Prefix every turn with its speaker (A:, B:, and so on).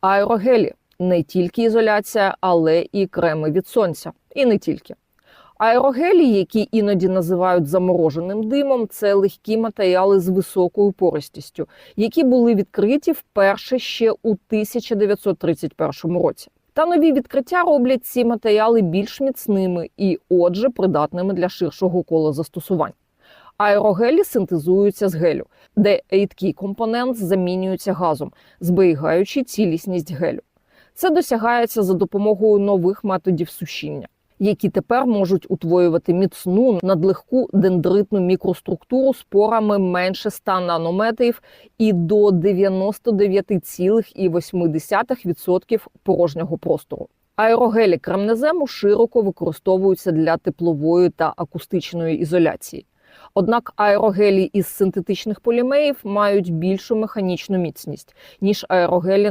A: Аерогелі не тільки ізоляція, але і креми від сонця. І не тільки. Аерогелі, які іноді називають замороженим димом, це легкі матеріали з високою поростістю, які були відкриті вперше ще у 1931 році. Та нові відкриття роблять ці матеріали більш міцними і, отже, придатними для ширшого кола застосувань. Аерогелі синтезуються з гелю, де рідкий компонент замінюється газом, зберігаючи цілісність гелю. Це досягається за допомогою нових методів сушіння, які тепер можуть утворювати міцну надлегку дендритну мікроструктуру з порами менше 100 нанометрів і до 99,8% порожнього простору. Аерогелі кремнезему широко використовуються для теплової та акустичної ізоляції. Однак аерогелі із синтетичних полімерів мають більшу механічну міцність ніж аерогелі